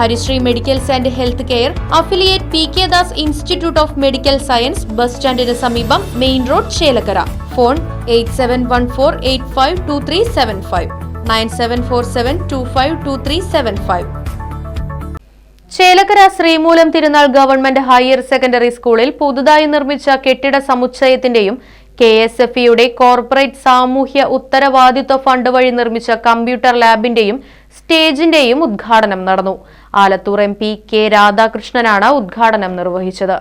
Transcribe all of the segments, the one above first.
Harisree medicals and health care affiliate P K Das institute of medical science bus സ്റ്റാൻഡിന് സമീപം main road Chelakkara. Phone eight seven one four eight five two three seven five. Nine seven four seven two five two three seven five. Chelakkara Sreemoolam Thirunal government higher secondary സ്കൂളിൽ പുതുതായി നിർമ്മിച്ച കെട്ടിട സമുച്ചയത്തിന്റെയും K S F ഇയുടെ corporate സാമൂഹ്യ ഉത്തരവാദിത്വ fund വഴി നിർമ്മിച്ച കമ്പ്യൂട്ടർ ലാബിന്റെയും സ്റ്റേജിന്റെയും ഉദ്ഘാടനം നടന്നു. ആലത്തൂർ എം പി കെ രാധാകൃഷ്ണനാണ് ഉദ്ഘാടനം നിർവഹിച്ചത്.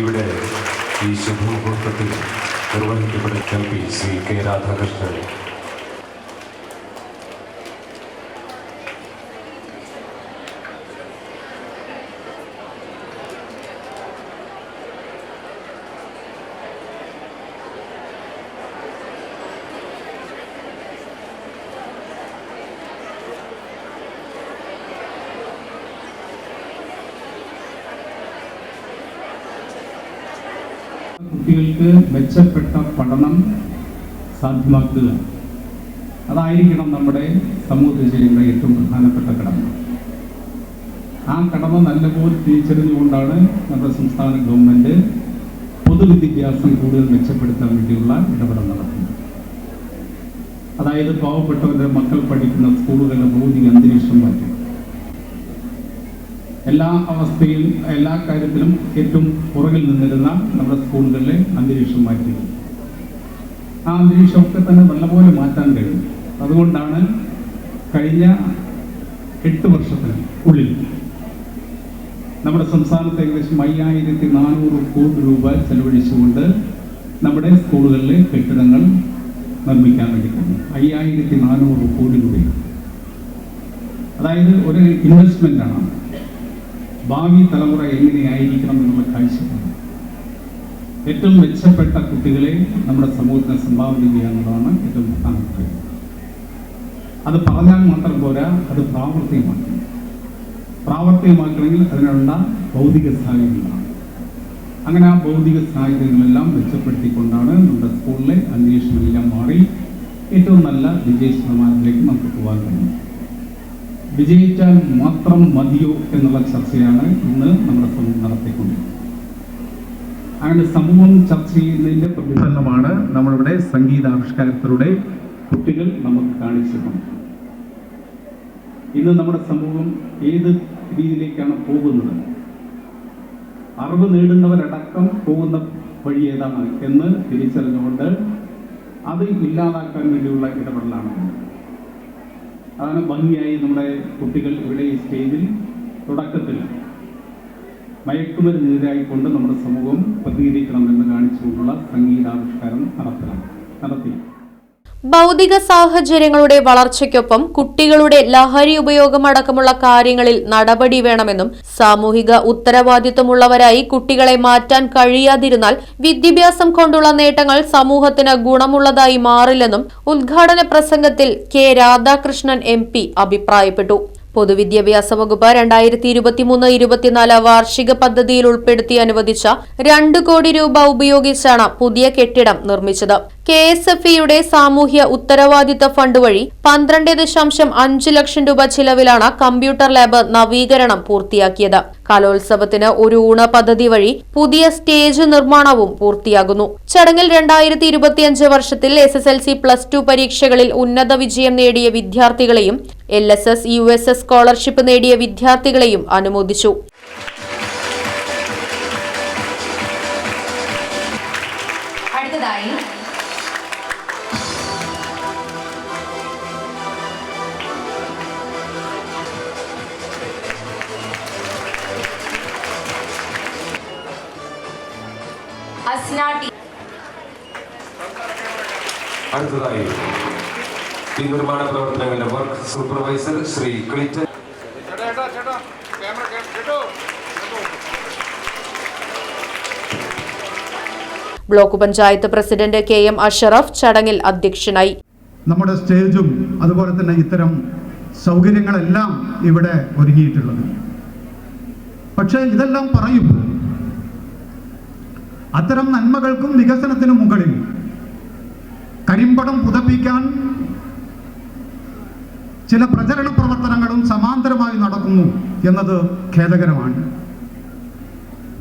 ഇവിടെ ഈ ശുഭമുഹൂർത്തത്തിൽ നിർവഹിക്കപ്പെടുന്ന M P Shri K Radhakrishnan കുട്ടികൾക്ക് മെച്ചപ്പെട്ട പഠനം സാധ്യമാക്കുക. അതായിരിക്കണം നമ്മുടെ സമൂഹത്തിൽ ചെയ്യുന്ന ഏറ്റവും പ്രധാനപ്പെട്ട കടമ. ആ കടമ നല്ലപോലെ തിരിച്ചറിഞ്ഞുകൊണ്ടാണ് നമ്മുടെ സംസ്ഥാന ഗവൺമെന്റ് പൊതുവിദ്യാഭ്യാസം കൂടുതൽ മെച്ചപ്പെടുത്താൻ വേണ്ടിയുള്ള ഇടപെടൽ നടത്തുന്നത്. അതായത് പാവപ്പെട്ടവരുടെ മക്കൾ പഠിക്കുന്ന സ്കൂളുകളുടെ ഭൗതിക അന്തരീക്ഷം മാറ്റുക. എല്ലാ അവസ്ഥയിലും എല്ലാ കാര്യത്തിലും ഏറ്റവും പുറകിൽ നിന്നിരുന്ന നമ്മുടെ സ്കൂളുകളിലെ അന്തരീക്ഷം മാറ്റി. ആ അന്തരീക്ഷമൊക്കെ തന്നെ നല്ലപോലെ മാറ്റാൻ കഴിയും. അതുകൊണ്ടാണ് കഴിഞ്ഞ എട്ട് വർഷത്തിന് ഉള്ളിൽ നമ്മുടെ സംസ്ഥാനത്ത് ഏകദേശം അയ്യായിരത്തി നാനൂറ് കോടി രൂപ ചെലവഴിച്ചുകൊണ്ട് നമ്മുടെ സ്കൂളുകളിലെ കെട്ടിടങ്ങൾ നിർമ്മിക്കാൻ വേണ്ടി കഴിഞ്ഞു അയ്യായിരത്തി നാനൂറ് കോടി രൂപ. അതായത് ഒരു ഇൻവെസ്റ്റ്മെന്റ് ആണ്. ഭാവി തലമുറ എങ്ങനെയായിരിക്കണം എന്നുള്ള കാഴ്ചപ്പാട്. ഏറ്റവും മെച്ചപ്പെട്ട കുട്ടികളെ നമ്മുടെ സമൂഹത്തിന് സംഭാവന ചെയ്യുക എന്നുള്ളതാണ് ഏറ്റവും പ്രധാനപ്പെട്ട അത് പറഞ്ഞാൽ മാത്രം പോരാ അത് പ്രാവർത്തികമാക്കണം പ്രാവർത്തികമാക്കണമെങ്കിൽ അതിനുള്ള ഭൗതിക സാഹചര്യങ്ങളാണ്. അങ്ങനെ ആ ഭൗതിക സാഹചര്യങ്ങളെല്ലാം മെച്ചപ്പെടുത്തിക്കൊണ്ടാണ് നമ്മുടെ സ്കൂളിലെ അന്വേഷണമെല്ലാം മാറി ഏറ്റവും നല്ല വിജയ ശതമാനത്തിലേക്ക് നമുക്ക് പോകാൻ കഴിയും വിജയിച്ചാൽ മാത്രം മതിയോ എന്നുള്ള ചർച്ചയാണ് ഇന്ന് നമ്മുടെ സമൂഹം നടത്തിക്കൊണ്ടിരിക്കുന്നത്. അങ്ങനെ സമൂഹം ചർച്ച ചെയ്യുന്നതിന്റെ പ്രതിഫലനമാണ് നമ്മളിവിടെ സംഗീതാവിഷ്കാരത്തിലൂടെ കുട്ടികൾ നമുക്ക് കാണിച്ചിട്ടുണ്ട്. ഇന്ന് നമ്മുടെ സമൂഹം ഏത് രീതിയിലേക്കാണ് പോകുന്നത്? അറിവ് നേടുന്നവരടക്കം പോകുന്ന വഴി ഏതാണ് എന്ന് തിരിച്ചറിഞ്ഞുകൊണ്ട് അത് ഇല്ലാതാക്കാൻ വേണ്ടിയുള്ള ഇടപെടലാണ്. അതാണ് ഭംഗിയായി നമ്മുടെ കുട്ടികൾ ഇവിടെ ഈ സ്റ്റേജിൽ തുടക്കത്തിൽ മയക്കുമരുന്നെതിരായിക്കൊണ്ട് നമ്മുടെ സമൂഹം പ്രതികരിക്കണം എന്ന് കാണിച്ചുകൊണ്ടുള്ള സംഗീതാവിഷ്കാരം നടത്തണം നടത്തി ഭൗതിക സാഹചര്യങ്ങളുടെ വളർച്ചയ്ക്കൊപ്പം കുട്ടികളുടെ ലഹരി ഉപയോഗമടക്കമുള്ള കാര്യങ്ങളിൽ നടപടി വേണമെന്നും സാമൂഹിക ഉത്തരവാദിത്വമുള്ളവരായി കുട്ടികളെ മാറ്റാൻ കഴിയാതിരുന്നാൽ വിദ്യാഭ്യാസം കൊണ്ടുള്ള നേട്ടങ്ങൾ സമൂഹത്തിന് ഗുണമുള്ളതായി മാറില്ലെന്നും ഉദ്ഘാടന പ്രസംഗത്തിൽ കെ രാധാകൃഷ്ണൻ എം അഭിപ്രായപ്പെട്ടു. പൊതുവിദ്യാഭ്യാസ വകുപ്പ് രണ്ടായിരത്തി ഇരുപത്തിമൂന്ന് ഇരുപത്തിനാല് വാർഷിക പദ്ധതിയിൽ ഉൾപ്പെടുത്തി അനുവദിച്ച രണ്ട് കോടി രൂപ ഉപയോഗിച്ചാണ് പുതിയ കെട്ടിടം നിർമ്മിച്ചത്. കെ എസ് എഫ് ഇയുടെ സാമൂഹ്യ ഉത്തരവാദിത്ത ഫണ്ട് വഴി പന്ത്രണ്ട് ദശാംശം അഞ്ച് ലക്ഷം രൂപ ചിലവിലാണ് കമ്പ്യൂട്ടർ ലാബ് നവീകരണം പൂർത്തിയാക്കിയത്. കലോത്സവത്തിന് ഒരു ഊണ പദ്ധതി വഴി പുതിയ സ്റ്റേജ് നിർമ്മാണവും പൂർത്തിയാകുന്നു. ചടങ്ങിൽ രണ്ടായിരത്തി ഇരുപത്തിയഞ്ച് വർഷത്തിൽ S S L C plus two പരീക്ഷകളിൽ ഉന്നത വിജയം നേടിയ വിദ്യാർത്ഥികളെയും L S S U S S scholarship നേടിയ വിദ്യാർത്ഥികളെയും അനുമോദിച്ചു. അടുത്തതായി അസ്ന ടി അടുത്തതായി ഈ നിർമ്മാണ പ്രവർത്തനങ്ങളുടെ work supervisor Shri ക്ലിറ്റൻ block panchayat president K M Ashraf ചടങ്ങിൽ അധ്യക്ഷനായി. നമ്മുടെ സ്റ്റേജും അതുപോലെ തന്നെ ഇത്തരം സൗകര്യങ്ങളെല്ലാം ഇവിടെ ഒരുങ്ങിയിട്ടുള്ളത് പക്ഷേ ഇതെല്ലാം പറയുമ്പോൾ അത്തരം നന്മകൾക്കും വികസനത്തിനും മുകളിൽ കരിമ്പടം പുതപ്പിക്കാൻ ചില പ്രചരണ പ്രവർത്തനങ്ങളും സമാന്തരമായി നടക്കുന്നു എന്നത് ഖേദകരമാണ്.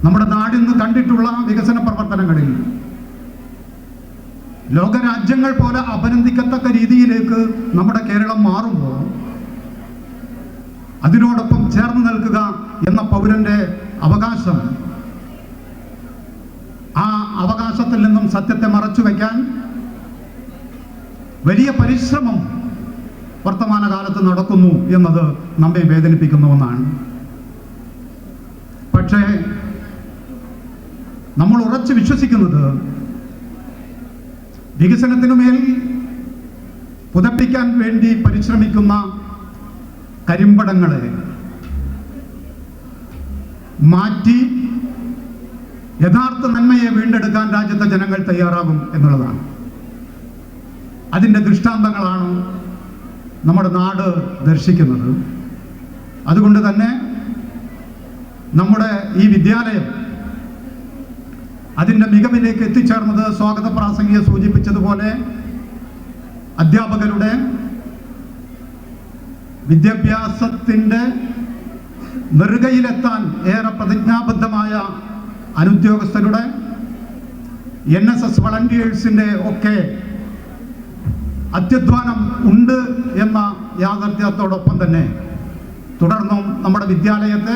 നമ്മുടെ നാടിന്ന് കണ്ടിട്ടുള്ള വികസന പ്രവർത്തനങ്ങളിൽ ലോകരാജ്യങ്ങൾ പോലെ അഭിനന്ദിക്കത്തക്ക രീതിയിലേക്ക് നമ്മുടെ കേരളം മാറുമ്പോൾ അതിനോടൊപ്പം ചേർന്ന് നിൽക്കുക എന്ന പൗരന്റെ അവകാശം വലിയ പരിശ്രമം വർത്തമാനകാലത്ത് നടക്കുന്നു എന്നത് നമ്മെ വേദനിപ്പിക്കുന്ന ഒന്നാണ് പക്ഷേ നമ്മൾ ഉറച്ചു വിശ്വസിക്കുന്നത് വികസനത്തിനു മേൽ പുതപ്പിക്കാൻ വേണ്ടി പരിശ്രമിക്കുന്ന കരിമ്പടങ്ങളെ മാറ്റി യഥാർത്ഥ നന്മയെ വീണ്ടെടുക്കാൻ രാജ്യത്തെ ജനങ്ങൾ തയ്യാറാകും എന്നുള്ളതാണ്. അതിന്റെ ദൃഷ്ടാന്തങ്ങളാണ് നമ്മുടെ നാട് ദർശിക്കുന്നത്. അതുകൊണ്ട് തന്നെ നമ്മുടെ ഈ വിദ്യാലയം അതിന്റെ മികവിലേക്ക് എത്തിച്ചേർന്നത് സ്വാഗത പ്രാസംഗിക സൂചിപ്പിച്ചതുപോലെ അധ്യാപകരുടെ വിദ്യാഭ്യാസത്തിന്റെ നെറുകയിലെത്താൻ ഏറെ പ്രതിജ്ഞാബദ്ധമായ അനുദ്യോഗസ്ഥരുടെ എൻ എസ് എസ് വളണ്ടിയേഴ്സിന്റെ ഒക്കെ അത്യധ്വാനം ഉണ്ട് എന്ന യാഥാർത്ഥ്യത്തോടൊപ്പം തന്നെ തുടർന്നും നമ്മുടെ വിദ്യാലയത്തെ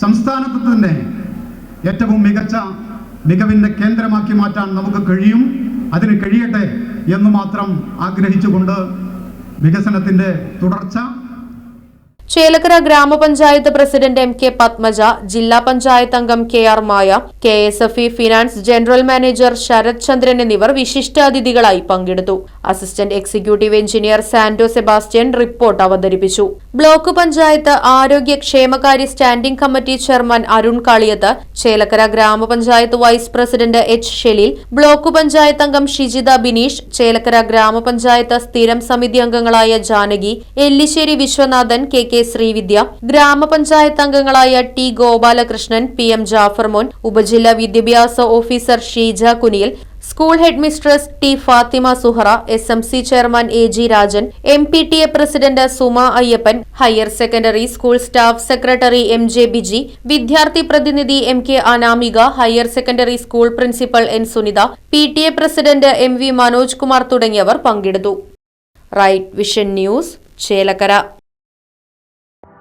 സംസ്ഥാനത്ത് തന്നെ ഏറ്റവും മികച്ച മികവിന്റെ കേന്ദ്രമാക്കി മാറ്റാൻ നമുക്ക് കഴിയും. അതിന് കഴിയട്ടെ എന്ന് മാത്രം ആഗ്രഹിച്ചുകൊണ്ട് വികസനത്തിന്റെ തുടർച്ച ചേലക്കര ഗ്രാമപഞ്ചായത്ത് പ്രസിഡന്റ് എം കെ പത്മജ ജില്ലാ പഞ്ചായത്ത് അംഗം K R Maya K S F E finance general manager Sarath Chandran എന്നിവർ വിശിഷ്ടാതിഥികളായി പങ്കെടുത്തു. Assistant executive engineer Santo Sebastian report അവതരിപ്പിച്ചു. ബ്ലോക്ക് പഞ്ചായത്ത് ആരോഗ്യ ക്ഷേമകാര്യ standing committee chairman Arun Kaliyath Chelakkara ഗ്രാമപഞ്ചായത്ത് vice president H Shaleel block panchayat അംഗം ഷിജിത ബിനീഷ് ചേലക്കര ഗ്രാമപഞ്ചായത്ത് സ്ഥിരം സമിതി അംഗങ്ങളായ ജാനകി എല്ലിശ്ശേരി വിശ്വനാഥൻ കെ കെ ശ്രീവിദ്യ ഗ്രാമപഞ്ചായത്ത് അംഗങ്ങളായ T Gopalakrishnan P M Jafar Mon ഉപജില്ലാ വിദ്യാഭ്യാസ officer Sheeja Kuniyil school headmistress T Fathima Suhara S M C chairman A G Rajan M P T A president Suma Ayyappan higher secondary school staff secretary M J Biji വിദ്യാർത്ഥി പ്രതിനിധി M K Anamika higher secondary school principal N Sunitha P T A president M V Manoj Kumar തുടങ്ങിയവർ പങ്കെടുത്തു. Right vision news Chelakkara.